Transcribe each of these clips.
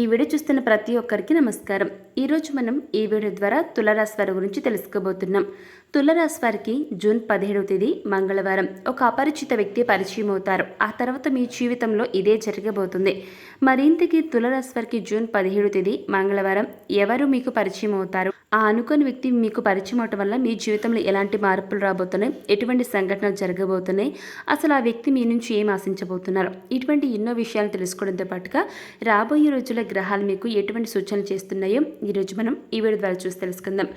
ఈ వీడియో చూస్తున్న ప్రతి ఒక్కరికి నమస్కారం. ఈరోజు మనం ఈ వీడియో ద్వారా తులరాశి వారి గురించి తెలుసుకోబోతున్నాం. తులరాశి వారికి జూన్ పదిహేడవ తేదీ మంగళవారం. ఒక అపరిచిత వ్యక్తి పరిచయం అవుతారు. ఆ తర్వాత మీ జీవితంలో ఇదే జరగబోతుంది. మరింతకి తులరాశి వారికి జూన్ పదిహేడు తేదీ మంగళవారం ఎవరు మీకు పరిచయం అవుతారు? ఆ అనుకోని వ్యక్తి మీకు పరిచయం అవటం వల్ల మీ జీవితంలో ఎలాంటి మార్పులు రాబోతున్నాయి? ఎటువంటి సంఘటనలు జరగబోతున్నాయి? అసలు ఆ వ్యక్తి మీ నుంచి ఏం ఆశించబోతున్నారు? ఇటువంటి ఎన్నో విషయాలు తెలుసుకోవడంతో పాటుగా రాబోయే రోజుల గ్రహాలు మీకు ఎటువంటి సూచనలు చేస్తున్నాయో ఈరోజు మనం ఈ వీడియో ద్వారా చూసి తెలుసుకుందాం.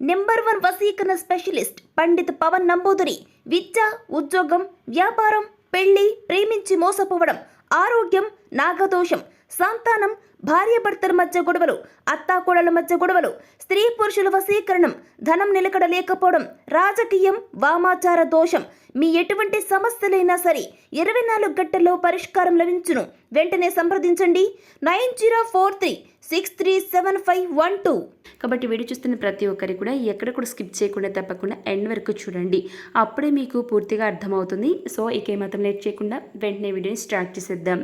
నెంబర్ వన్ వసీకరణ స్పెషలిస్ట్ పండిత్ పవన్ నంబూదురి. విద్య ఉద్యోగం వ్యాపారం పెళ్ళి ప్రేమించి మోసపోవడం ఆరోగ్యం నాగదోషం సంతానం భార్యాభర్తల మధ్య గొడవలు అత్తాకోడల మధ్య గొడవలు స్త్రీ పురుషుల వశీకరణం ధనం నిలకడ లేకపోవడం రాజకీయం వామాచార దోషం. మీ ఎటువంటి సమస్యలైనా సరే ఇరవై నాలుగు గంటల్లో పరిష్కారం లభించును. వెంటనే సంప్రదించండి. Nine zero four three six three seven five one two. కాబట్టి వీడియో చూస్తున్న ప్రతి ఒక్కరికి కూడా ఎక్కడ కూడా స్కిప్ చేయకుండా తప్పకుండా ఎండ్ వరకు చూడండి. అప్పుడే మీకు పూర్తిగా అర్థమవుతుంది. సో ఇక ఏమాత్రం లేట్ చేయకుండా వెంటనే వీడియోని స్టార్ట్ చేసేద్దాం.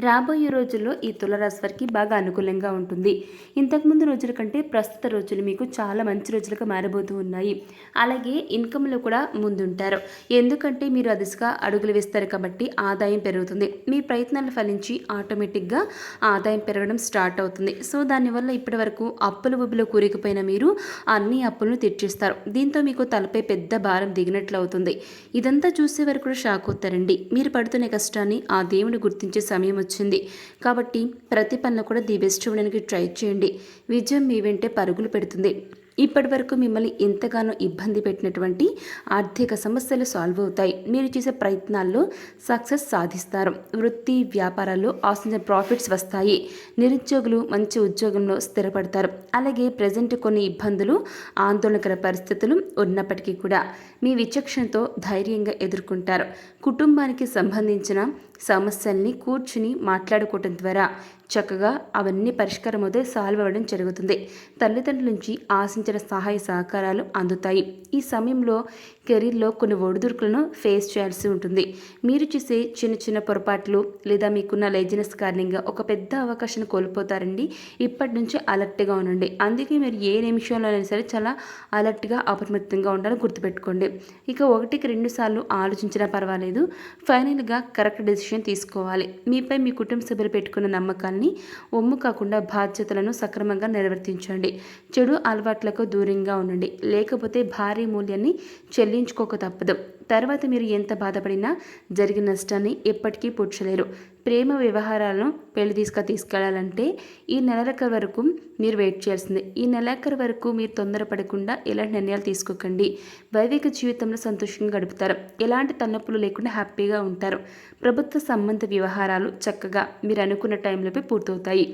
రాబోయే రోజుల్లో ఈ తులరాశి వారికి బాగా అనుకూలంగా ఉంటుంది. ఇంతకుముందు రోజుల కంటే ప్రస్తుత రోజులు మీకు చాలా మంచి రోజులుగా మారబోతూ ఉన్నాయి. అలాగే ఇన్కంలో కూడా ముందుంటారు. ఎందుకంటే మీరు ఆ అడుగులు వేస్తారు కాబట్టి ఆదాయం పెరుగుతుంది. మీ ప్రయత్నాలు ఫలించి ఆటోమేటిక్గా ఆదాయం పెరగడం స్టార్ట్ అవుతుంది. సో దానివల్ల ఇప్పటి వరకు అప్పుల ఉబ్బులో కూరికిపోయిన మీరు అన్ని అప్పులను తెచ్చిస్తారు దీంతో మీకు తలపై పెద్ద భారం దిగినట్లు అవుతుంది. ఇదంతా చూసే వరకు కూడా షాక్ అవుతారండి. మీరు పడుతున్న కష్టాన్ని ఆ దేవుని గుర్తించే సమయం వచ్చింది. కాబట్టి ప్రతి పనులు కూడా ది బెస్ట్ చూడడానికి ట్రై చేయండి. విజయం మీ వెంటే పరుగులు పెడుతుంది. ఇప్పటి వరకు మిమ్మల్ని ఎంతగానో ఇబ్బంది పెట్టినటువంటి ఆర్థిక సమస్యలు సాల్వ్ అవుతాయి. మీరు చేసే ప్రయత్నాల్లో సక్సెస్ సాధిస్తారు. వృత్తి వ్యాపారాల్లో ఆశించిన ప్రాఫిట్స్ వస్తాయి. నిరుద్యోగులు మంచి ఉద్యోగంలో స్థిరపడతారు. అలాగే ప్రజెంట్ కొన్ని ఇబ్బందులు ఆందోళనకర పరిస్థితులు ఉన్నప్పటికీ కూడా మీ విచక్షణతో ధైర్యంగా ఎదుర్కొంటారు. కుటుంబానికి సంబంధించిన సమస్యల్ని కూర్చుని మాట్లాడుకోవటం ద్వారా చక్కగా అవన్నీ పరిష్కారం అదే సాల్వ్ అవ్వడం జరుగుతుంది. తల్లిదండ్రుల నుంచి ఆశించిన సహాయ సహకారాలు అందుతాయి. ఈ సమయంలో కెరీర్లో కొన్ని ఒడిదుడుకులను ఫేస్ చేయాల్సి ఉంటుంది. మీరు చేసే చిన్న చిన్న పొరపాట్లు లేదా మీకున్న లేజినెస్ కారణంగా ఒక పెద్ద అవకాశాన్ని కోల్పోతారండి. ఇప్పటి నుంచి అలర్ట్గా ఉండండి. అందుకే మీరు ఏ నిమిషంలో అయినా సరే చాలా అలర్ట్గా అప్రమత్తంగా ఉండాలని గుర్తుపెట్టుకోండి. ఇక ఒకటికి రెండు సార్లు ఆలోచించినా పర్వాలేదు. ఫైనల్గా కరెక్ట్ డెసిషన్ తీసుకోవాలి. మీపై మీ కుటుంబ సభ్యులు పెట్టుకున్న నమ్మకాన్ని ఒమ్ము కాకుండా బాధ్యతలను సక్రమంగా నిర్వర్తించండి. చెడు అలవాట్ల అలవాట్లకు దూరంగా ఉండండి. లేకపోతే భారీ మూల్యాన్ని చెల్లించుకోక తప్పదు. తర్వాత మీరు ఎంత బాధపడినా జరిగిన నష్టాన్ని ఎప్పటికీ పూడ్చలేరు. ప్రేమ వ్యవహారాలను పెళ్ళి తీసుక తీసుకెళ్ళాలంటే ఈ నెలలకర వరకు మీరు వెయిట్ చేయాల్సిందే. ఈ నెలకర వరకు మీరు తొందరపడకుండా ఎలాంటి నిర్ణయాలు తీసుకోకండి. వైదిక జీవితంలో సంతోషంగా గడుపుతారు. ఎలాంటి తన్నప్పులు లేకుండా హ్యాపీగా ఉంటారు. ప్రభుత్వ సంబంధ వ్యవహారాలు చక్కగా మీరు అనుకున్న టైంలోపే పూర్తవుతాయి.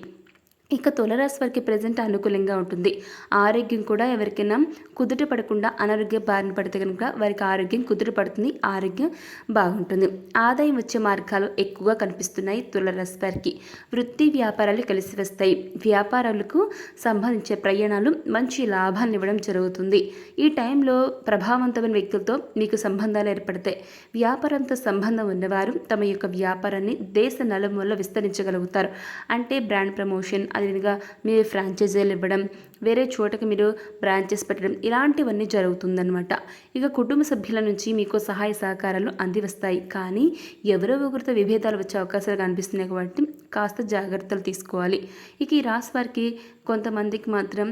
ఇక తులరాశి వారికి ప్రజెంట్ అనుకూలంగా ఉంటుంది. ఆరోగ్యం కూడా ఎవరికైనా కుదుట పడకుండా అనారోగ్య బారిన పడితే కనుక వారికి ఆరోగ్యం కుదుట పడుతుంది ఆరోగ్యం బాగుంటుంది. ఆదాయం వచ్చే మార్గాలు ఎక్కువగా కనిపిస్తున్నాయి తులరాశి వారికి. వృత్తి వ్యాపారాలు కలిసి వస్తాయి. వ్యాపారాలకు సంబంధించే ప్రయాణాలు మంచి లాభాలను ఇవ్వడం జరుగుతుంది. ఈ టైంలో ప్రభావవంతమైన వ్యక్తులతో మీకు సంబంధాలు ఏర్పడతాయి. వ్యాపారంతో సంబంధం ఉన్నవారు తమ యొక్క వ్యాపారాన్ని దేశ నలుమూలలో విస్తరించగలుగుతారు. అంటే బ్రాండ్ ప్రమోషన్ అదేవిధంగా మీరు ఫ్రాంచైజీలు ఇవ్వడం వేరే చోటకి మీరు బ్రాంచెస్ పెట్టడం ఇలాంటివన్నీ జరుగుతుందన్నమాట. ఇక కుటుంబ సభ్యుల నుంచి మీకు సహాయ సహకారాలు అంది వస్తాయి కానీ ఎవరో ఒకరితో విభేదాలు వచ్చే అవకాశాలు కనిపిస్తున్నాయి కాబట్టి కాస్త జాగ్రత్తలు తీసుకోవాలి. ఇక ఈ రాశి వారికి కొంతమందికి మాత్రం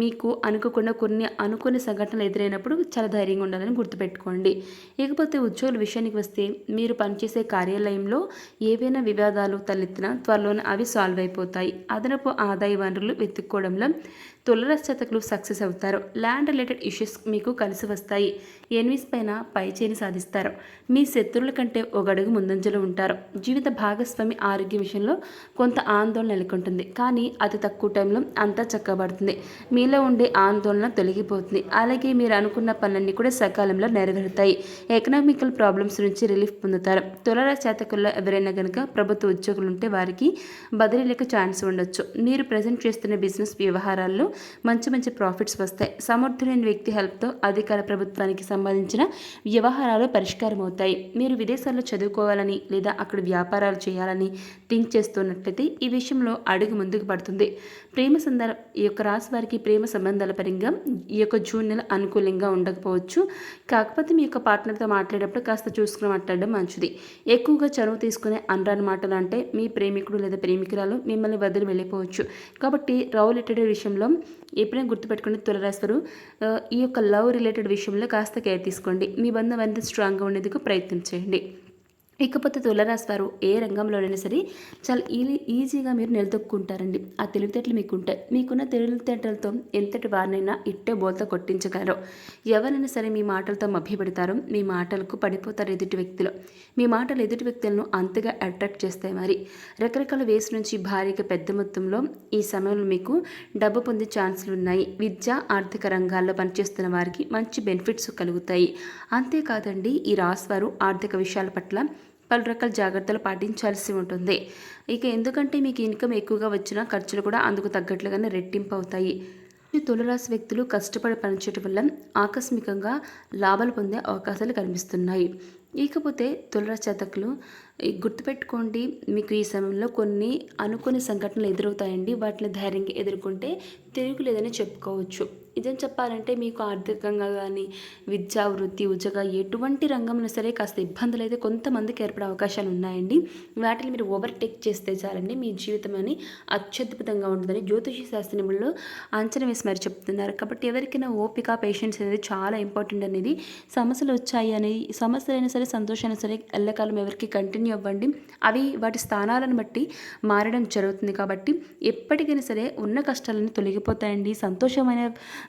మీకు అనుకోకుండా కొన్ని అనుకోని సంఘటనలు ఎదురైనప్పుడు చాలా ధైర్యంగా ఉండాలని గుర్తుపెట్టుకోండి. ఇకపోతే ఉద్యోగుల విషయానికి వస్తే మీరు పనిచేసే కార్యాలయంలో ఏవైనా వివాదాలు తలెత్తినా త్వరలోనే అవి సాల్వ్ అయిపోతాయి. అదనపు ఆదాయ వనరులు వెతుక్కోవడంలో తులరశ్చతకులు సక్సెస్ అవుతారు. ల్యాండ్ రిలేటెడ్ ఇష్యూస్ మీకు కలిసి వస్తాయి. ఎన్విస్ పైన పైచేని సాధిస్తారు. మీ శత్రువుల కంటే ఒక అడుగు ముందంజలో ఉంటారు. జీవిత భాగస్వామి ఆరోగ్య విషయంలో కొంత ఆందోళన నెలకొంటుంది. కానీ అతి తక్కువ టైంలో అంతా చక్కబడుతుంది. మీలో ఉండే ఆందోళన తొలగిపోతుంది. అలాగే మీరు అనుకున్న పనులన్నీ కూడా సకాలంలో నెరవేరుతాయి. ఎకనామికల్ ప్రాబ్లమ్స్ నుంచి రిలీఫ్ పొందుతారు. తులరాశి జాతకుల్లో ఎవరైనా కనుక ప్రభుత్వ ఉద్యోగులు ఉంటే వారికి బదిలీలకు ఛాన్స్ ఉండొచ్చు. మీరు ప్రజెంట్ చేస్తున్న బిజినెస్ వ్యవహారాల్లో మంచి మంచి ప్రాఫిట్స్ వస్తాయి. సమర్థులైన వ్యక్తి హెల్ప్తో అధికార ప్రభుత్వానికి సంబంధించిన వ్యవహారాలు పరిష్కారం అవుతాయి మీరు విదేశాల్లో చదువుకోవాలని లేదా అక్కడ వ్యాపారాలు చేయాలని థింక్ చేస్తున్నట్లయితే ఈ విషయంలో అడుగు ముందుకు పడుతుంది. ప్రేమ సందర్భ ఈ యొక్క రాశి వారికి ప్రేమ సంబంధాల పరంగా ఈ యొక్క జూన్ నెల అనుకూలంగా ఉండకపోవచ్చు. కాకపోతే మీ యొక్క పార్ట్నర్తో మాట్లాడేటప్పుడు కాస్త చూసుకుని మాట్లాడడం మంచిది. ఎక్కువగా చనువు తీసుకునే అనరాని మాటలు అంటే మీ ప్రేమికుడు లేదా ప్రేమికురాలు మిమ్మల్ని వదిలి వెళ్ళిపోవచ్చు. కాబట్టి లవ్ రిలేటెడ్ విషయంలో ఎప్పుడైనా గుర్తుపెట్టుకుని తులరాశివారు ఈ యొక్క లవ్ రిలేటెడ్ విషయంలో కాస్త కేర్ తీసుకోండి. మీ బంధం ఎంత స్ట్రాంగ్గా ఉండేందుకు ప్రయత్నం చేయండి. ఇకపోతే తులరాశి వారు ఏ రంగంలోనైనా సరే చాలా ఈ ఈజీగా మీరు నిలదొక్కుంటారండి. ఆ తెలివితేటలు మీకు ఉంటాయి మీకున్న తెలివితేటలతో ఎంతటి వారినైనా ఇట్టే బోల్తో కొట్టించగలరు. ఎవరైనా సరే మీ మాటలతో మభ్యపెడతారో. మీ మాటలకు పడిపోతారు ఎదుటి వ్యక్తులు. మీ మాటలు ఎదుటి వ్యక్తులను అంతగా అట్రాక్ట్ చేస్తాయి మరి. రకరకాల వేస్ నుంచి భారీగా పెద్ద మొత్తంలో ఈ సమయంలో మీకు డబ్బు పొందే ఛాన్సులు ఉన్నాయి. విద్య ఆర్థిక రంగాల్లో పనిచేస్తున్న వారికి మంచి బెనిఫిట్స్ కలుగుతాయి. అంతేకాదండి ఈ రాశి వారు ఆర్థిక విషయాల పట్ల పలు రకాల జాగ్రత్తలు పాటించాల్సి ఉంటుంది. ఇక ఎందుకంటే మీకు ఇన్కమ్ ఎక్కువగా వచ్చినా ఖర్చులు కూడా అందుకు తగ్గట్లుగానే రెట్టింపు అవుతాయి. ఈ తులరాశి వ్యక్తులు కష్టపడి పనిచేయడం వల్ల ఆకస్మికంగా లాభాలు పొందే అవకాశాలు కనిపిస్తున్నాయి. ఇకపోతే తులరాశి జాతకులు గుర్తుపెట్టుకోండి మీకు ఈ సమయంలో కొన్ని అనుకోని సంఘటనలు ఎదురవుతాయండి. వాటిని ధైర్యంగా ఎదుర్కొంటే తిరుగులేదని చెప్పుకోవచ్చు. నిజం చెప్పాలంటే మీకు ఆర్థికంగా కానీ విద్యా వృత్తి ఉద్యోగ ఎటువంటి రంగంలో సరే కాస్త ఇబ్బందులు అయితే కొంతమందికి ఏర్పడే అవకాశాలు ఉన్నాయండి. వాటిని మీరు ఓవర్టేక్ చేస్తే చాలండి. మీ జీవితం అని అత్యద్భుతంగా ఉంటుందని జ్యోతిష శాస్త్ర అంచనా వేసి మరి చెప్తున్నారు. కాబట్టి ఎవరికైనా ఓపిక పేషెన్స్ అనేది చాలా ఇంపార్టెంట్ అనేది. సమస్యలు వచ్చాయి అనేది సమస్యలైనా సరే సంతోషమైనా సరే ఎల్లకాలం ఎవరికి కంటిన్యూ అవ్వండి. అవి వాటి స్థానాలను బట్టి మారడం జరుగుతుంది కాబట్టి ఎప్పటికైనా సరే ఉన్న కష్టాలను తొలగిపోతాయండి. సంతోషమైన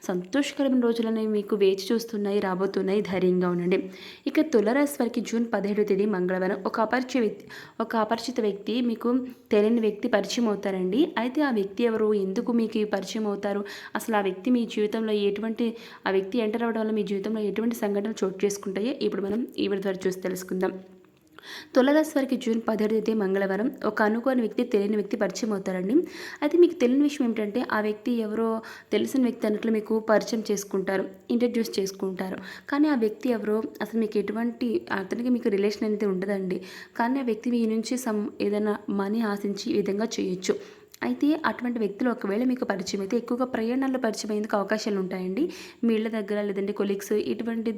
సంతోషకరమైన రోజులనే మీకు వేచి చూస్తున్నాయి రాబోతున్నాయి. ధైర్యంగా ఉండండి. ఇక తులరాశి వారికి జూన్ పదిహేడవ తేదీ మంగళవారం. ఒక అపరిచయ వ్యక్తి ఒక అపరిచిత వ్యక్తి మీకు తెలియని వ్యక్తి పరిచయం అవుతారండి. అయితే ఆ వ్యక్తి ఎవరు? ఎందుకు మీకు పరిచయం అవుతారు? అసలు ఆ వ్యక్తి మీ జీవితంలో ఎటువంటి ఆ వ్యక్తి ఎంటర్ అవ్వడం వల్ల మీ జీవితంలో ఎటువంటి సంఘటనలు చోటు చేసుకుంటాయో ఇప్పుడు మనం ఈవిడ ద్వారా చూసి తెలుసుకుందాం. తులరాశి వారికి జూన్ పదిహేడు తేదీ మంగళవారం ఒక అనుకోని వ్యక్తి తెలియని వ్యక్తి పరిచయం అవుతారండి. అయితే మీకు తెలియని విషయం ఏమిటంటే ఆ వ్యక్తి ఎవరో తెలిసిన వ్యక్తి అన్నట్లు మీకు పరిచయం చేసుకుంటారు ఇంట్రడ్యూస్ చేసుకుంటారు. కానీ ఆ వ్యక్తి ఎవరో అసలు మీకు ఎటువంటి అతనికి మీకు రిలేషన్ అనేది ఉండదండి. కానీ ఆ వ్యక్తి మీ నుంచి సమ్ ఏదైనా మనీ ఆశించి ఈ విధంగా చేయొచ్చు. అయితే అటువంటి వ్యక్తులు ఒకవేళ మీకు పరిచయం అయితే ఎక్కువగా ప్రయాణాల్లో పరిచయం అయ్యేందుకు అవకాశాలు ఉంటాయండి. మీ ఇళ్ళ దగ్గర లేదంటే కొలీగ్స్ ఇటువంటి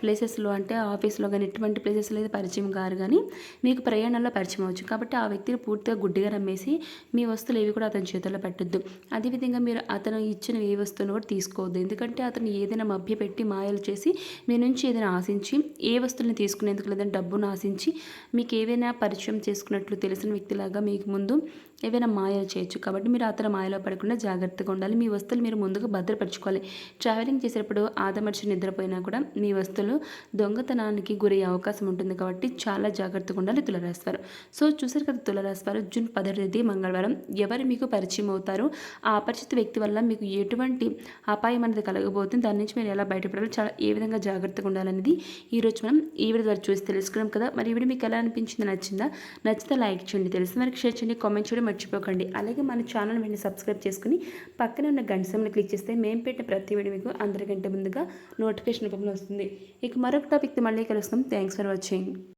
ప్లేసెస్లో అంటే ఆఫీస్లో కానీ ఇటువంటి ప్లేసెస్లో అయితే పరిచయం కారు కానీ మీకు ప్రయాణంలో పరిచయం అవచ్చు. కాబట్టి ఆ వ్యక్తిని పూర్తిగా గుడ్డిగా నమ్మేసి మీ వస్తువులు ఏవి కూడా అతని చేతుల్లో పెట్టద్దు. అదేవిధంగా మీరు అతను ఇచ్చిన ఏ వస్తువును కూడా తీసుకోవద్దు. ఎందుకంటే అతను ఏదైనా మభ్యపెట్టి మాయలు చేసి మీ నుంచి ఏదైనా ఆశించి ఏ వస్తువుని తీసుకునేందుకు లేదంటే డబ్బును ఆశించి మీకు ఏవైనా పరిచయం చేసుకున్నట్లు తెలిసిన వ్యక్తిలాగా మీకు ముందు ఏవైనా మాయలు చేయొచ్చు. కాబట్టి మీరు అతను మాయలో పడకుండా జాగ్రత్తగా ఉండాలి. మీ వస్తువులు మీరు ముందుగా భద్రపరచుకోవాలి. ట్రావెలింగ్ చేసేటప్పుడు ఆదమర్చి నిద్రపోయినా కూడా మీ వస్తువులు దొంగతనానికి గురయ్యే అవకాశం ఉంటుంది కాబట్టి చాలా జాగ్రత్తగా ఉండాలి తులరాశివారు. సో చూసారు కదా తులరాశివారు జూన్ పదహారు తేదీ మంగళవారం. ఎవరు మీకు పరిచయం అవుతారు? ఆ అపరిచిత వ్యక్తి వల్ల మీకు ఎటువంటి అపాయం అనేది కలగబోతుంది? దాని నుంచి మీరు ఎలా బయటపడాలి? చాలా ఏ విధంగా జాగ్రత్తగా ఉండాలనేది ఈరోజు మనం ఈ వీడియో ద్వారా చూసి తెలుసుకున్నాం కదా. మరి ఈ వీడియో మీకు ఎలా అనిపించింది? నచ్చిందా? నచ్చితే లైక్ చేయండి. తెలిసిన వరకు షేర్ చేయండి. కామెంట్ చేయడం మర్చిపోకండి. అలాగే మన ఛానల్ వెంటనే సబ్స్క్రైబ్ చేసుకుని పక్కనే ఉన్న గంట సమయంలో క్లిక్ చేస్తే మేము పెట్టిన ప్రతి వీడియో మీకు అందరికంటే ముందుగా నోటిఫికేషన్ రూపంలో వస్తుంది. ఇక మరొక టాపిక్తో మళ్ళీ కలుస్తాం. Thanks for watching.